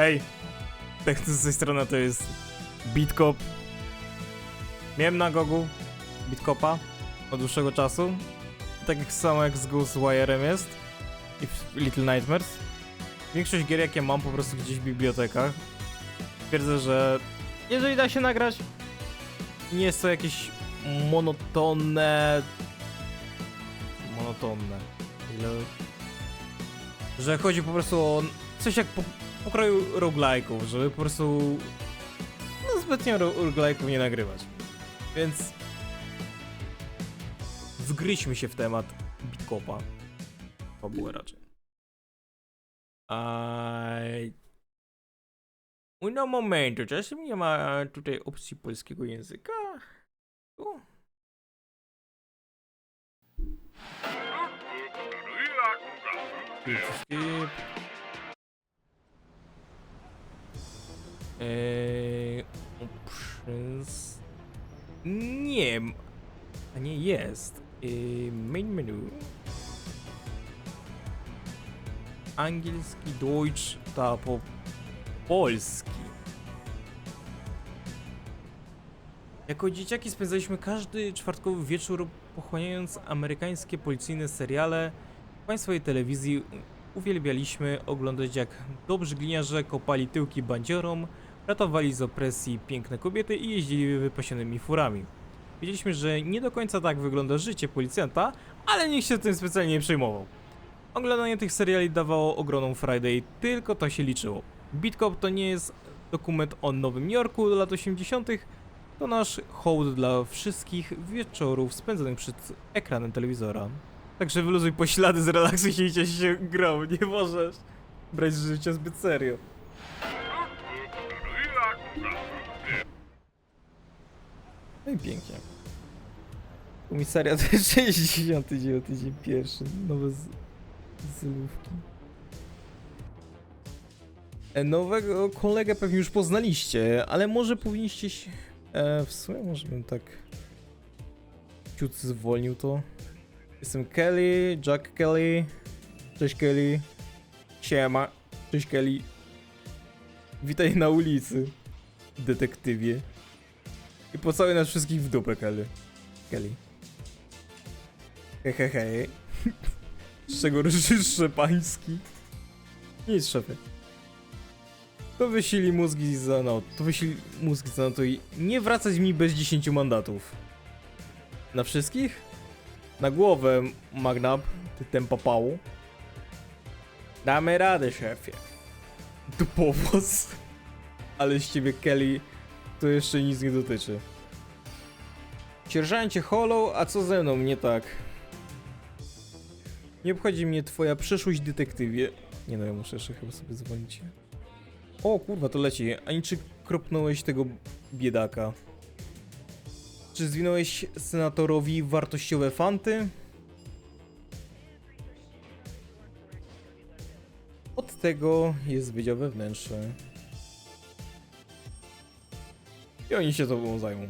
Hej, tak z tej strony to jest Bitkop. Miałem na gogu Bitkopa od dłuższego czasu. Tak samo jak z Ghostwire'em jest i Little Nightmares. Większość gier jakie mam po prostu gdzieś w bibliotekach. Twierdzę, że jeżeli da się nagrać, nie jest to jakieś monotonne... Monotonne. Ile... Że chodzi po prostu o coś jak po, pokroju roguelike'ów, żeby po prostu no zbytnio ro- roguelike'ów nie nagrywać. Więc wgryźmy się w temat Bitkopa. Fabułę raczej. Aj... No momentu, czasem nie ma tutaj opcji polskiego języka. Tu. Skip. Eee, options. Nie. A nie jest. Eee, main menu. Angielski, Deutsch, ta po polski. Jako dzieciaki spędzaliśmy każdy czwartkowy wieczór pochłaniając amerykańskie policyjne seriale. W państwowej telewizji uwielbialiśmy oglądać jak dobrzy gliniarze kopali tyłki bandziorom, ratowali z opresji piękne kobiety i jeździli wypasionymi furami. Wiedzieliśmy, że nie do końca tak wygląda życie policjanta, ale nikt się tym specjalnie nie przejmował. Oglądanie tych seriali dawało ogromną Friday tylko to się liczyło. Beat to nie jest dokument o Nowym Jorku lat 80., to nasz hołd dla wszystkich wieczorów spędzonych przed ekranem telewizora. Także wyluzuj poślady, zrelaksuj się i się grał, nie możesz brać życia zbyt serio. No i pięknie. Komisariat 69 dzień pierwszy, nowe z... zylówki. E, Nowego kolegę pewnie już poznaliście, ale może powinniście się... E, w sumie może bym tak... Ciut zwolnił to. Jestem Kelly, Jack Kelly. Cześć Kelly. Siema. Cześć Kelly. Witaj na ulicy, detektywie. I pocałuj nas wszystkich w dupę, Kelly. Kelly. Hehehe. Z czego życzę pański? Nic, szefie. To wysili mózgi za no, to wysili mózgi za no to i nie wracać mi bez 10 mandatów. Na wszystkich? Na głowę, Magnab, ty tempa pału. Damy radę, szefie. Dupowóz. Ale z ciebie, Kelly, to jeszcze nic nie dotyczy. Sierżancie Hollow, a co ze mną nie tak? Nie obchodzi mnie twoja przeszłość, detektywie. Nie no, ja muszę jeszcze chyba sobie dzwonić. O kurwa, to leci. Ani czy kropnąłeś tego biedaka? Czy zwinąłeś senatorowi wartościowe fanty? Od tego jest wydział wewnętrzny. I oni się tobą zajmą.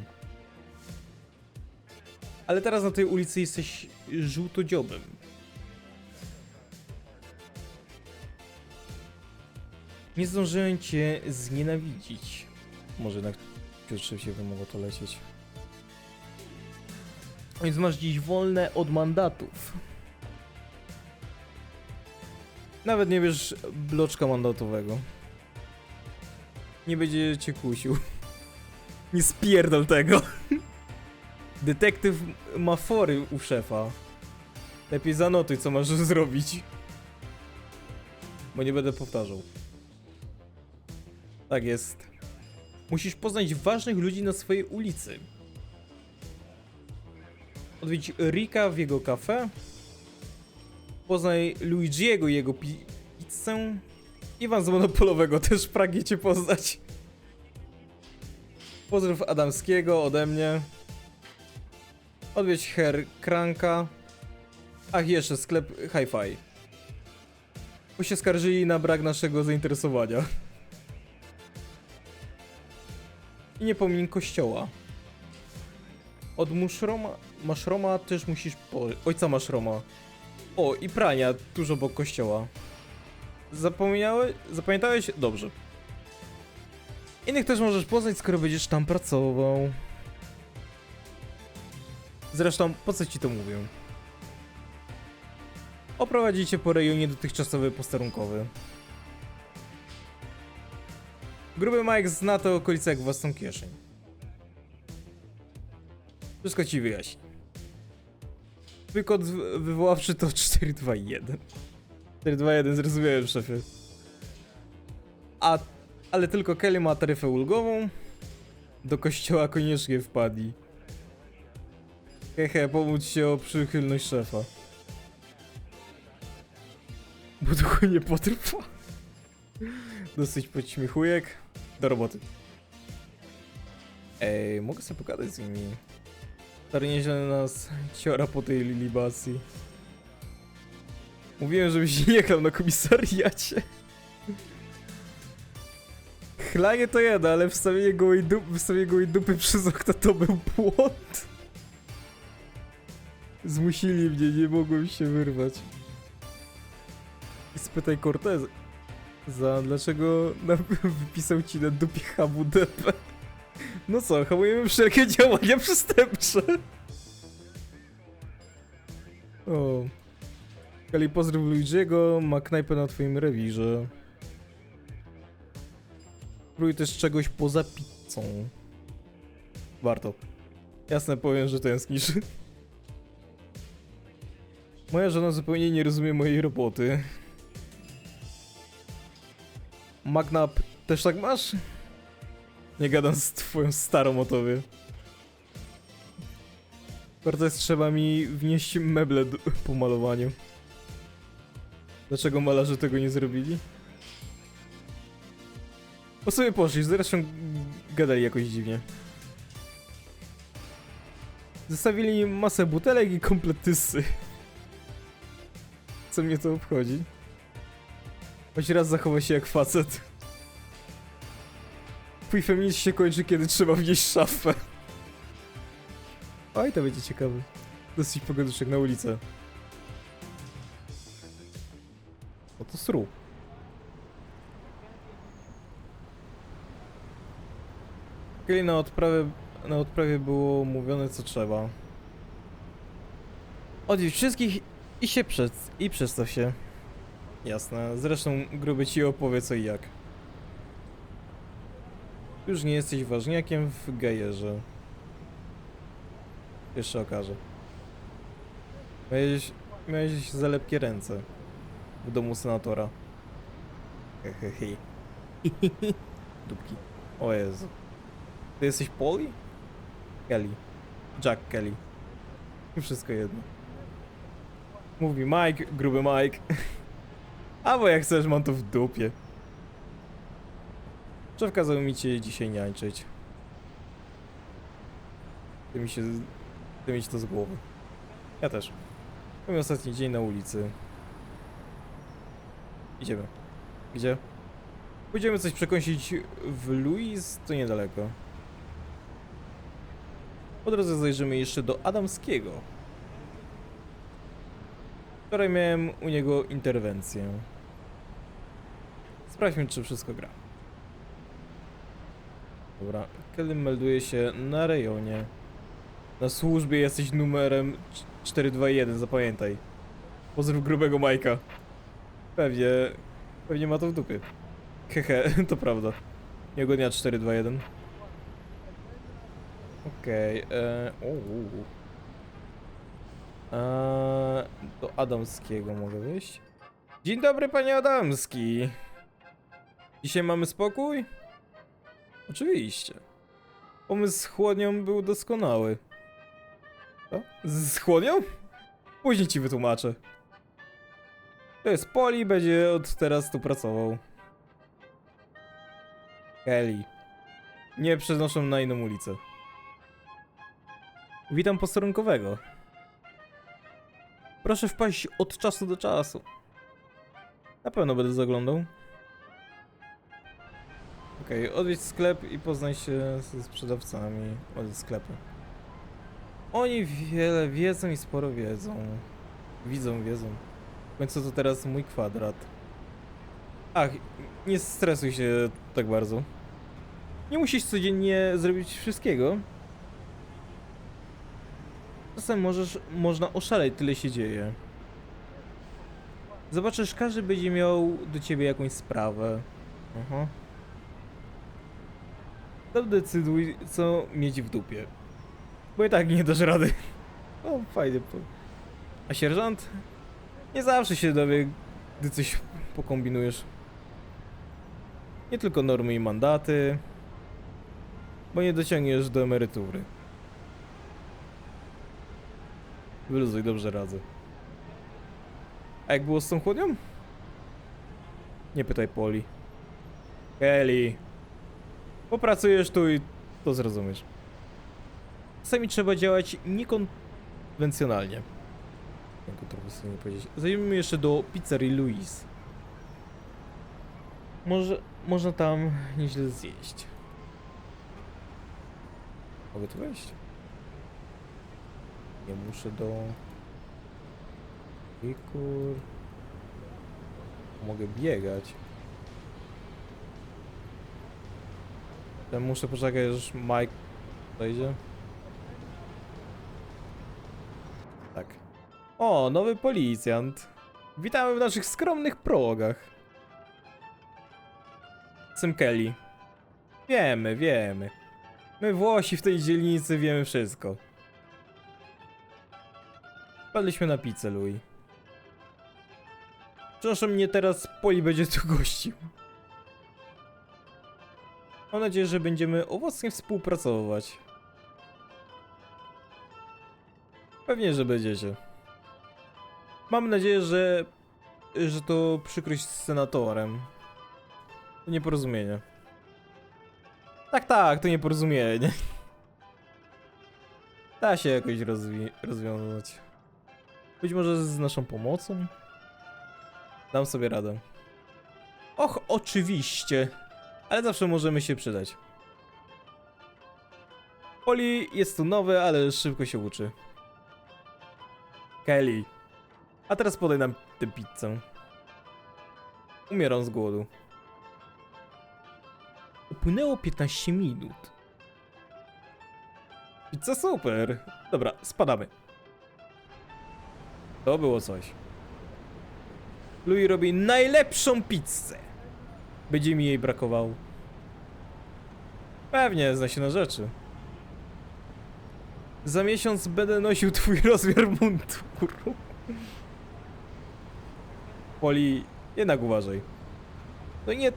Ale teraz na tej ulicy jesteś żółtodziobem. Nie zdążyłem cię znienawidzić. Może jednak rzeczywiście by mogło to lecieć. Więc masz dziś wolne od mandatów. Nawet nie wiesz bloczka mandatowego. Nie będzie cię kusił. Nie spierdol tego. Detektyw ma fory u szefa. Lepiej zanotuj, co masz zrobić. Bo nie będę powtarzał. Tak jest. Musisz poznać ważnych ludzi na swojej ulicy. Odwiedź Rika w jego kafe. Poznaj Luigiego i jego pi pizzę. Iwan z Monopolowego też pragnie cię poznać. Pozdrów Adamskiego ode mnie. Odwiedź Her Kranka. Ach, jeszcze sklep Hi-Fi. Bo się skarżyli na brak naszego zainteresowania. I nie pomiń kościoła. Od mushroma, mashroma też musisz po... Ojca mashroma. O, i prania tuż obok kościoła. Zapomniałeś? Zapamiętałeś? Dobrze. Innych też możesz poznać, skoro będziesz tam pracował. Zresztą, po co ci to mówię? Oprowadzicie po rejonie dotychczasowy posterunkowy. Gruby Mike zna te okolice jak własną kieszeń. Wszystko ci wyjaśni. Twój kod wy- wywoławczy to 421. 421, zrozumiałem, szefie. A, ale tylko Kelly ma taryfę ulgową. Do kościoła koniecznie wpadli. Hehe, pomóc się o przychylność szefa. Bo długo nie potrwa. Dosyć podśmiechujek. Do roboty. Ej, mogę sobie pogadać z nimi. Stary nieźle nas ciora po tej libacji. Mówiłem, żebyś nie jechał na komisariacie. Chlanie to jedno, ale wstawienie gołej, dup, wstawienie gołej dupy przez okno to był błąd. Zmusili mnie, nie mogłem się wyrwać. Spytaj Cortez. Za dlaczego wypisał ci na dupie HWDP? No co, hamujemy wszelkie działania przestępcze. O. Kali pozdrów Luigiego, ma knajpę na twoim rewirze. Spróbuj też czegoś poza pizzą. Warto. Jasne, powiem, że tęsknisz. Moja żona zupełnie nie rozumie mojej roboty. Magnap, też tak masz? Nie gadam z twoją starą o tobie. Cortez trzeba mi wnieść meble po malowaniu. Dlaczego malarze tego nie zrobili? Po sobie poszli, zresztą gadali jakoś dziwnie. Zostawili masę butelek i kompletysy. Co mnie to obchodzi? Choć raz zachowa się jak facet. Twój feminizm się kończy, kiedy trzeba wnieść szafę. Oj, to będzie ciekawe. Dosyć pogaduszek na ulicę. O to sru. Kiedy na odprawie, na odprawie było mówione co trzeba. Odwiedź wszystkich i się przed, i przedstaw się. Jasne, zresztą gruby ci opowie co i jak. Już nie jesteś ważniakiem w gejerze. Jeszcze okaże. Miałeś, miałeś za lepkie ręce. W domu senatora. Hehehe. Dupki. O Jezu. Ty jesteś Polly? Kelly. Jack Kelly. Wszystko jedno. Mówi Mike, gruby Mike. A bo jak chcesz, mam to w dupie. Szef kazał mi cię dzisiaj niańczyć. Ty mi się... Ty to z głowy. Ja też. Mój ostatni dzień na ulicy. Idziemy. Gdzie? Pójdziemy coś przekąsić w Louis, to niedaleko. Po drodze zajrzymy jeszcze do Adamskiego. Wczoraj miałem u niego interwencję. Sprawdźmy, czy wszystko gra. Dobra, kiedy melduje się na rejonie. Na służbie jesteś numerem cz- 421, zapamiętaj. Pozdrów grubego Majka. Pewnie, pewnie ma to w dupie. Hehe, to prawda. Jego dnia 421. Okej, okay, e. Eee, do Adamskiego mogę wyjść? Dzień dobry, panie Adamski. Dzisiaj mamy spokój? Oczywiście. Pomysł z chłodnią był doskonały. Co? Z chłodnią? Później ci wytłumaczę. To jest Poli, będzie od teraz tu pracował. Kelly. Nie przenoszą na inną ulicę. Witam posterunkowego. Proszę wpaść od czasu do czasu. Na pewno będę zaglądał. Okej, odwiedź sklep i poznaj się ze sprzedawcami od sklepu. Oni wiele wiedzą i sporo wiedzą. Widzą, wiedzą. W końcu to teraz mój kwadrat. Ach, nie stresuj się tak bardzo. Nie musisz codziennie zrobić wszystkiego. Czasem możesz, można oszaleć, tyle się dzieje. Zobaczysz, każdy będzie miał do ciebie jakąś sprawę. Aha. Tam decyduj, co mieć w dupie. Bo i tak nie dasz rady. O, fajnie. A sierżant? Nie zawsze się dowie, gdy coś pokombinujesz. Nie tylko normy i mandaty, bo nie dociągniesz do emerytury. Wyluzuj, dobrze radzę. A jak było z tą chłodnią? Nie pytaj Poli. Kelly. Popracujesz tu i to zrozumiesz. Czasami trzeba działać niekonwencjonalnie. Niekontrowersyjnie powiedzieć. Zajrzyjmy jeszcze do pizzerii Louise. Może, można tam nieźle zjeść. Mogę tu wejść? Nie muszę do... I kur... Mogę biegać. Ja muszę poczekać, aż Mike dojdzie. Tak. O, nowy policjant. Witamy w naszych skromnych progach. Sam Kelly. Wiemy, wiemy. My Włosi w tej dzielnicy wiemy wszystko. Padliśmy na pizzę, Louis. Przepraszam mnie teraz Poli będzie tu gościł. Mam nadzieję, że będziemy owocnie współpracować. Pewnie, że będziecie. Mam nadzieję, że, że to przykrość z senatorem. To nieporozumienie. Tak, tak, to nieporozumienie. Da się jakoś rozwi- rozwiązać. Być może z naszą pomocą? Dam sobie radę. Och, oczywiście. Ale zawsze możemy się przydać. Poli jest tu nowy, ale szybko się uczy. Kelly. A teraz podaj nam tę pizzę. Umieram z głodu. Upłynęło 15 minut. Pizza super. Dobra, spadamy. To było coś. Louis robi najlepszą pizzę. Będzie mi jej brakowało. Pewnie, zna się na rzeczy. Za miesiąc będę nosił twój rozmiar munduru. Poli, jednak uważaj. To nie,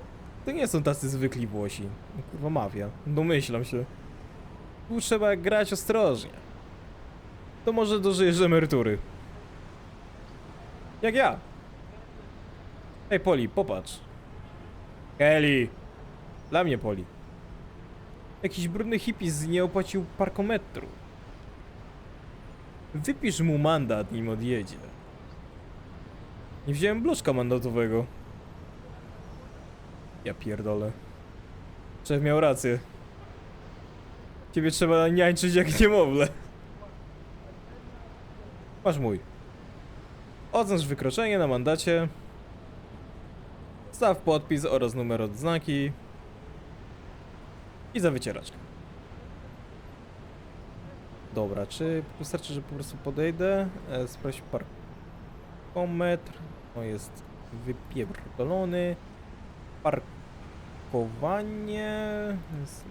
to nie są tacy zwykli Włosi. Kurwa mafia. Domyślam się. Tu trzeba grać ostrożnie. To może dożyjesz emerytury. Jak ja. Ej, Poli, popatrz. Kelly! Dla mnie, Poli. Jakiś brudny hippies nie opłacił parkometru. Wypisz mu mandat, nim odjedzie. Nie wziąłem bloczka mandatowego. Ja pierdolę. Szef miał rację. Ciebie trzeba niańczyć jak niemowlę. Masz mój. Oznacz wykroczenie na mandacie. Staw podpis oraz numer odznaki. I za wycieraczkę. Dobra, czy wystarczy, że po prostu podejdę? E, sprawdź parkometr. O, jest wypierdolony. Parkowanie. Jest...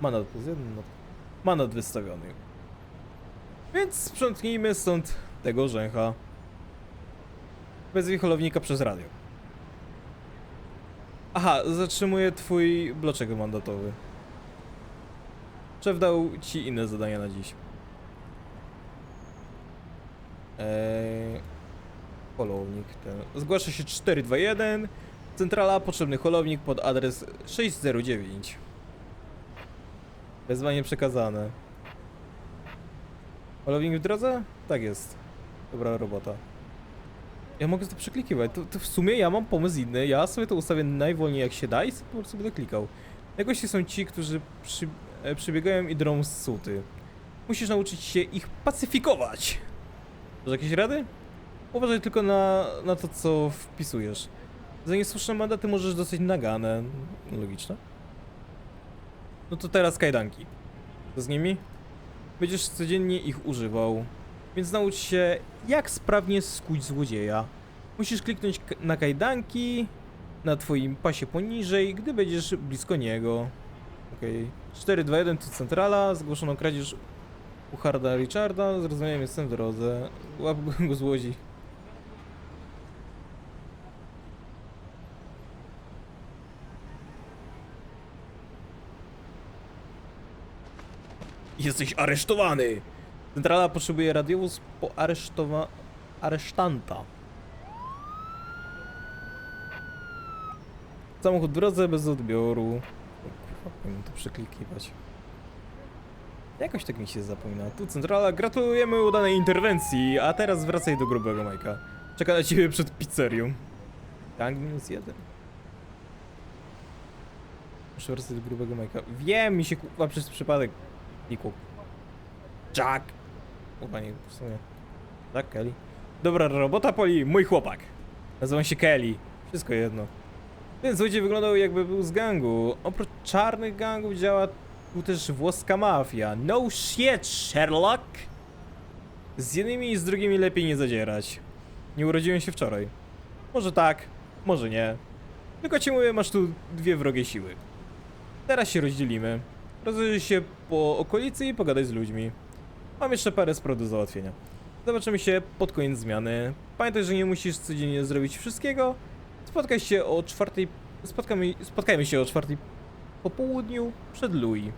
Mandat plus jeden. no. Mandat wystawiony. Więc sprzątnijmy stąd tego rzęcha. Bez holownika przez radio. Aha, zatrzymuję twój bloczek mandatowy. Szef dał ci inne zadania na dziś. Eee, holownik ten. Zgłasza się 421. Centrala, potrzebny holownik pod adres 609. Wezwanie przekazane. Holownik w drodze? Tak jest. Dobra robota. Ja mogę to przeklikiwać. To, to w sumie ja mam pomysł inny. Ja sobie to ustawię najwolniej jak się da i po prostu będę klikał. Najgorsi są ci, którzy przy, e, przybiegają i drą z suty. Musisz nauczyć się ich pacyfikować. Masz jakieś rady? Uważaj tylko na, na to, co wpisujesz. Za niesłuszne mandaty możesz dostać nagane. Logiczne. No to teraz kajdanki. Co z nimi? Będziesz codziennie ich używał. Więc naucz się, jak sprawnie skuć złodzieja. Musisz kliknąć na kajdanki na twoim pasie poniżej, gdy będziesz blisko niego. Okej. 4, 2, 1 to centrala. Zgłoszono kradzież u Harda Richarda. Zrozumiałem, jestem w drodze. Łap go złodzi. Jesteś aresztowany! Centrala potrzebuje radiowóz po aresztowa... aresztanta. Samochód w drodze bez odbioru. Kurwa, to przeklikiwać. Jakoś tak mi się zapomina. Tu centrala, gratulujemy udanej interwencji, a teraz wracaj do grubego Majka. Czeka na ciebie przed pizzerią. Gang minus jeden. Muszę wracać do grubego Majka. Wiem, mi się kurwa przez przypadek klikło. Jack! Chyba nie, w sumie. Tak, Kelly. Dobra robota, Poli, mój chłopak. Nazywam się Kelly. Wszystko jedno. Ten złodziej wyglądał jakby był z gangu. Oprócz czarnych gangów działa tu też włoska mafia. No shit, Sherlock! Z jednymi i z drugimi lepiej nie zadzierać. Nie urodziłem się wczoraj. Może tak, może nie. Tylko ci mówię, masz tu dwie wrogie siły. Teraz się rozdzielimy. Rozejrzyj się po okolicy i pogadaj z ludźmi. Mam jeszcze parę spraw do załatwienia. Zobaczymy się pod koniec zmiany. Pamiętaj, że nie musisz codziennie zrobić wszystkiego. Spotkaj się o czwartej... Spotkamy, spotkajmy się o czwartej po południu przed Louis.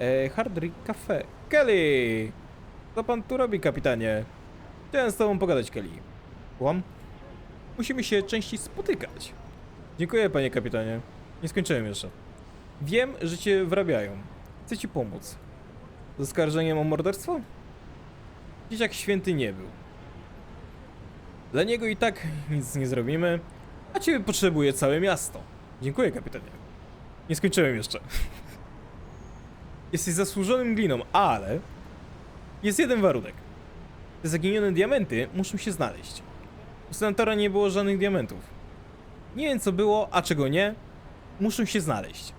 E, Hard Rock Cafe. Kelly! Co pan tu robi, kapitanie? Chciałem z tobą pogadać, Kelly. Łam? Musimy się częściej spotykać. Dziękuję, panie kapitanie. Nie skończyłem jeszcze. Wiem, że cię wrabiają. Chcę ci pomóc. Z oskarżeniem o morderstwo? Dzieciak święty nie był. Dla niego i tak nic nie zrobimy, a ciebie potrzebuje całe miasto. Dziękuję, kapitanie. Nie skończyłem jeszcze. Jesteś zasłużonym gliną, ale jest jeden warunek. Te zaginione diamenty muszą się znaleźć. U senatora nie było żadnych diamentów. Nie wiem co było, a czego nie, muszą się znaleźć.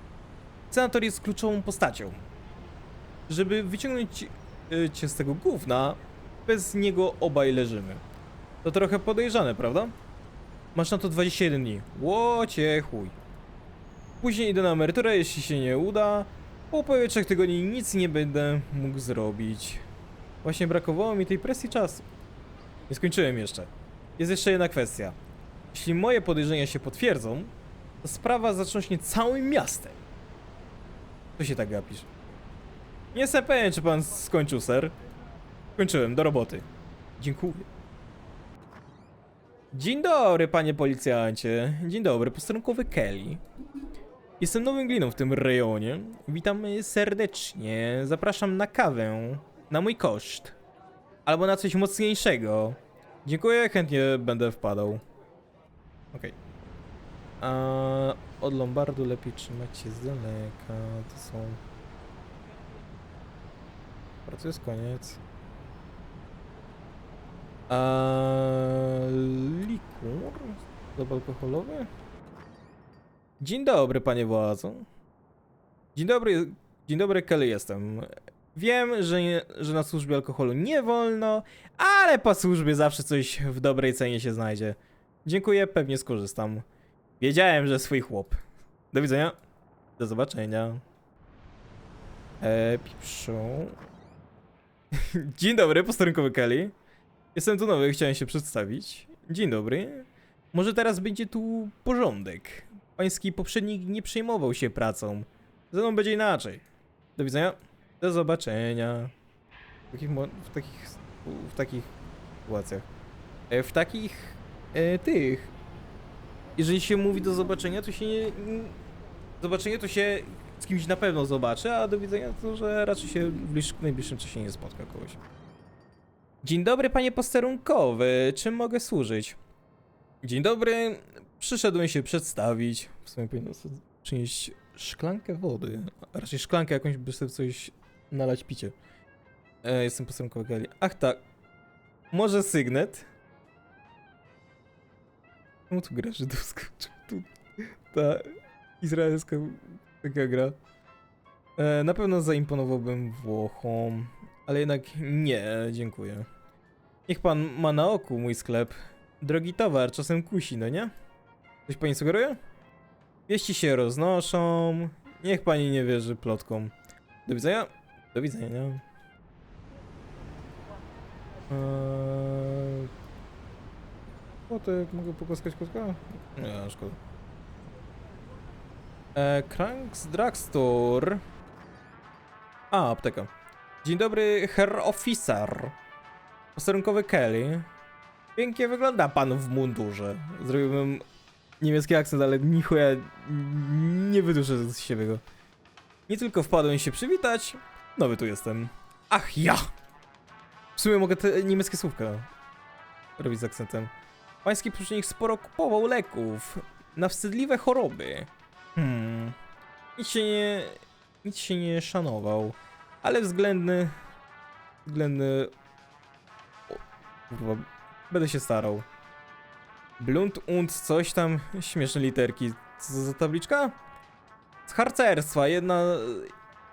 Senator jest kluczową postacią. Żeby wyciągnąć y, cię z tego gówna, bez niego obaj leżymy. To trochę podejrzane, prawda? Masz na to 21 dni. Łocie chuj. Później idę na emeryturę, jeśli się nie uda. Po upływie 3 tygodni nic nie będę mógł zrobić. Właśnie brakowało mi tej presji czasu. Nie skończyłem jeszcze. Jest jeszcze jedna kwestia. Jeśli moje podejrzenia się potwierdzą, to sprawa zatrząśnie całym miastem. Co się tak gapisz? Nie jestem pewien, czy pan skończył, ser. Skończyłem, do roboty. Dziękuję. Dzień dobry, panie policjancie. Dzień dobry, posterunkowy Kelly. Jestem nowym gliną w tym rejonie. Witam serdecznie. Zapraszam na kawę. Na mój koszt. Albo na coś mocniejszego. Dziękuję, chętnie będę wpadał. Okej. A Od Lombardu lepiej trzymać się z daleka. To są... To jest koniec. A likur? Lub alkoholowy? Dzień dobry, panie władzo. Dzień dobry, dzień dobry, Kelly jestem. Wiem, że, nie, że na służbie alkoholu nie wolno, ale po służbie zawsze coś w dobrej cenie się znajdzie. Dziękuję, pewnie skorzystam. Wiedziałem, że swój chłop. Do widzenia. Do zobaczenia. Eee, pipszu. Dzień dobry, posterunkowy Kelly. Jestem tu nowy, chciałem się przedstawić. Dzień dobry. Może teraz będzie tu porządek. Pański poprzednik nie przejmował się pracą. Ze mną będzie inaczej. Do widzenia. Do zobaczenia. W takich, w takich, w takich sytuacjach. E, w takich, e, tych. Jeżeli się mówi do zobaczenia, to się nie... Zobaczenie to się z kimś na pewno zobaczy, a do widzenia to, że raczej się w bliż, w najbliższym czasie nie spotka kogoś. Dzień dobry, panie posterunkowy. Czym mogę służyć? Dzień dobry. Przyszedłem się przedstawić. W sumie powinien sobie przynieść szklankę wody. A raczej szklankę jakąś, by sobie coś nalać picie. E, jestem posterunkowy Gali. Ach tak. Może sygnet? Czemu tu gra żydowska? Czemu tu ta izraelska taka gra? E, na pewno zaimponowałbym Włochom, ale jednak nie, dziękuję. Niech pan ma na oku mój sklep. Drogi towar czasem kusi, no nie? Coś pani sugeruje? Wieści się roznoszą. Niech pani nie wierzy plotkom. Do widzenia. Do widzenia. Eee... Kotek, mogę poklaskać kotka? Nie, szkoda. Eee, Cranks Drugstore. A, apteka. Dzień dobry, herr officer. Posterunkowy Kelly. Pięknie wygląda pan w mundurze. Zrobiłbym niemiecki akcent, ale nichuja nie wyduszę z siebie go. Nie tylko wpadłem się przywitać, nowy tu jestem. Ach ja! W sumie mogę te niemieckie słówka robić z akcentem. Pański porucznik sporo kupował leków na wstydliwe choroby. Hmm. Nic się nie... Nic się nie szanował. Ale względny... Względny... O, kurwa, będę się starał. Blunt und coś tam, śmieszne literki. Co za tabliczka? Z harcerstwa, jedna...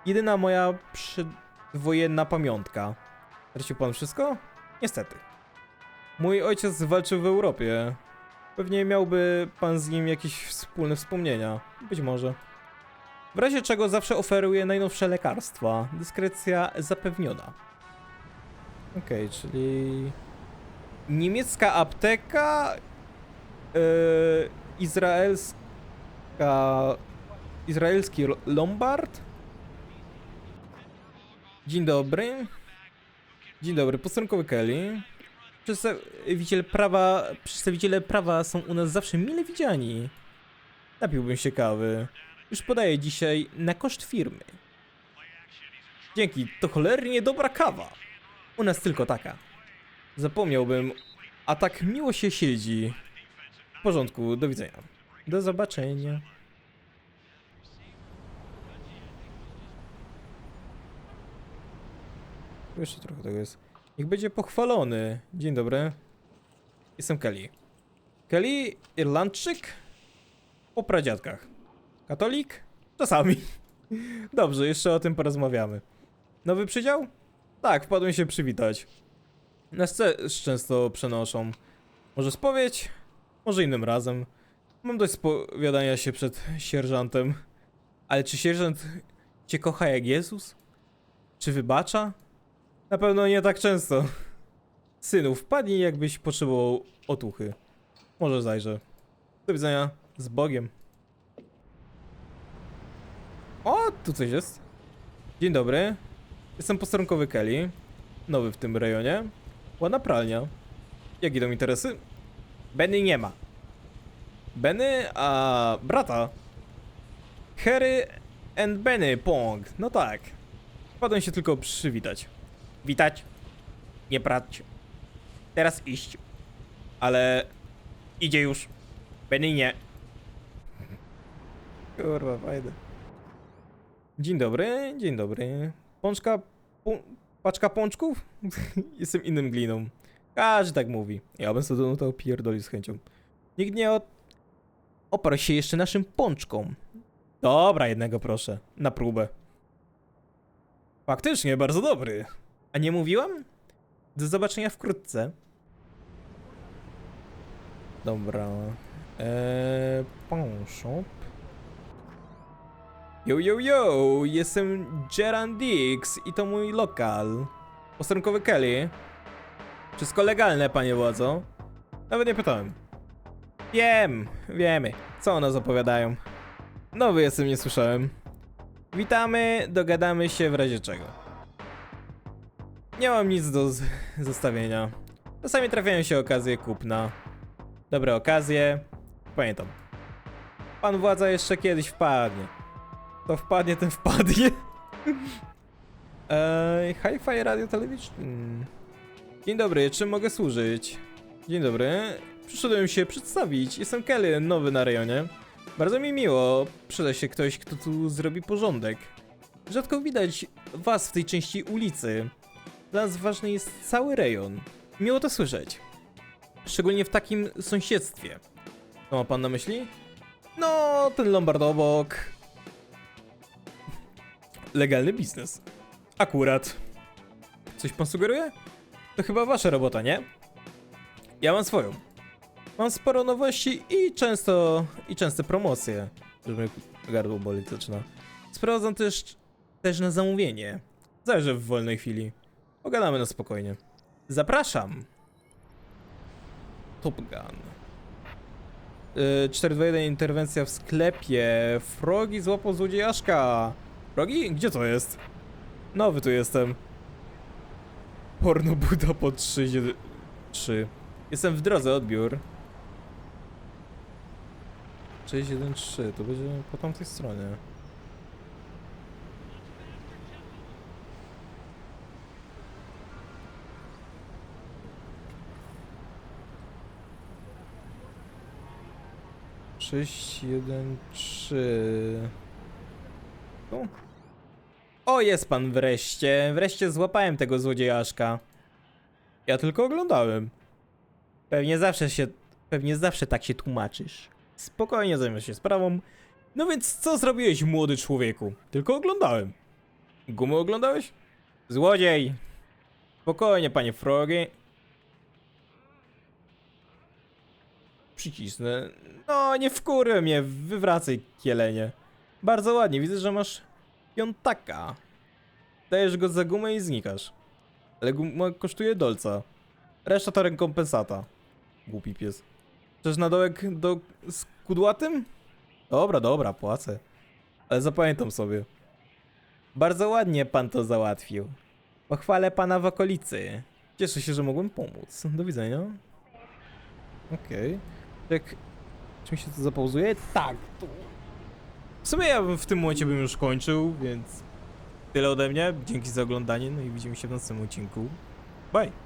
Jedyna moja przedwojenna pamiątka. Stracił pan wszystko? Niestety. Mój ojciec walczył w Europie. Pewnie miałby pan z nim jakieś wspólne wspomnienia. Być może. W razie czego zawsze oferuję najnowsze lekarstwa. Dyskrecja zapewniona. Okej, czyli... Niemiecka apteka... Yy, izraelska... Izraelski lo- Lombard? Dzień dobry. Dzień dobry, posterunkowy Kelly. Przedstawiciele prawa, przedstawiciele prawa są u nas zawsze mile widziani. Napiłbym się kawy. Już podaję dzisiaj na koszt firmy. Dzięki, to cholernie dobra kawa. U nas tylko taka. Zapomniałbym, a tak miło się siedzi. W porządku, do widzenia. Do zobaczenia. Jeszcze trochę tego jest. Niech będzie pochwalony. Dzień dobry. Jestem Kelly. Kelly, Irlandczyk? Po pradziadkach. Katolik? Czasami. Dobrze, jeszcze o tym porozmawiamy. Nowy przydział? Tak, wpadłem się przywitać. Nas też często przenoszą. Może spowiedź? Może innym razem. Mam dość spowiadania się przed sierżantem. Ale czy sierżant cię kocha jak Jezus? Czy wybacza? Na pewno nie tak często. Synu, wpadnij jakbyś potrzebował otuchy. Może zajrzę. Do widzenia. Z Bogiem. O, tu coś jest. Dzień dobry. Jestem posterunkowy Kelly. Nowy w tym rejonie. Ładna pralnia. Jak idą interesy? Benny nie ma. Benny, a brata. Harry and Benny Pong. No tak. Wpadłem się tylko przywitać. Witać. Nie prać. Teraz iść. Ale idzie już. Benny nie. Kurwa, fajne. Dzień dobry, dzień dobry. Pączka, pu, paczka pączków? Jestem innym gliną. Każdy tak mówi. Ja bym sobie to pierdolił z chęcią. Nikt nie od... oparł się jeszcze naszym pączkom. Dobra, jednego proszę. Na próbę. Faktycznie, bardzo dobry. A nie mówiłam? Do zobaczenia wkrótce. Dobra. Eee, pawn shop. Yo, yo, yo! Jestem Geran Dix i to mój lokal. Posterunkowy Kelly. Wszystko legalne, panie władzo. Nawet nie pytałem. Wiem, wiemy. Co o nas opowiadają. Nowy jestem, nie słyszałem. Witamy, dogadamy się w razie czego. Nie mam nic do zostawienia. Czasami trafiają się okazje kupna. Dobre okazje. Pamiętam. Pan władza jeszcze kiedyś wpadnie. To wpadnie, ten wpadnie. Eee, Hi-Fi Radio Television. Dzień dobry, czym mogę służyć? Dzień dobry. Przyszedłem się przedstawić. Jestem Kelly, nowy na rejonie. Bardzo mi miło. Przyda się ktoś, kto tu zrobi porządek. Rzadko widać was w tej części ulicy. Dla nas ważny jest cały rejon. Miło to słyszeć. Szczególnie w takim sąsiedztwie. Co ma pan na myśli? No, ten Lombard obok. Legalny biznes. Akurat. Coś pan sugeruje? To chyba wasza robota, nie? Ja mam swoją. Mam sporo nowości i często, i częste promocje. Mnie gardło boli zaczyna. Sprawdzam też, też na zamówienie. Zajrzę w wolnej chwili. Pogadamy na spokojnie. Zapraszam. Top Gun. Yy, 421 interwencja w sklepie. Frogi złapał złodziejaszka. Frogi? Gdzie to jest? Nowy tu jestem. Porno Buda po 3. 3. Jestem w drodze, odbiór. 613, to będzie po tamtej stronie. Sześć, jeden, trzy. Tu? O, jest pan wreszcie. Wreszcie złapałem tego złodziejaszka. Ja tylko oglądałem. Pewnie zawsze się. Pewnie zawsze tak się tłumaczysz. Spokojnie zajmę się sprawą. No więc co zrobiłeś, młody człowieku? Tylko oglądałem. Gumy oglądałeś? Złodziej! Spokojnie, panie Frogi. Przycisnę. No, nie wkurwę mnie, wywracaj kielenie. Bardzo ładnie, widzę, że masz piątaka. Dajesz go za gumę i znikasz. Ale guma kosztuje dolca. Reszta to rekompensata. Głupi pies. Chcesz na dołek do... z kudłatym? Dobra, dobra, płacę. Ale zapamiętam sobie. Bardzo ładnie pan to załatwił. Pochwalę pana w okolicy. Cieszę się, że mogłem pomóc. Do widzenia. Okej. Jak... Czy mi się to zapauzuje? Tak. To... W sumie ja bym w tym momencie bym już kończył, więc... Tyle ode mnie. Dzięki za oglądanie, no i widzimy się w następnym odcinku. Bye!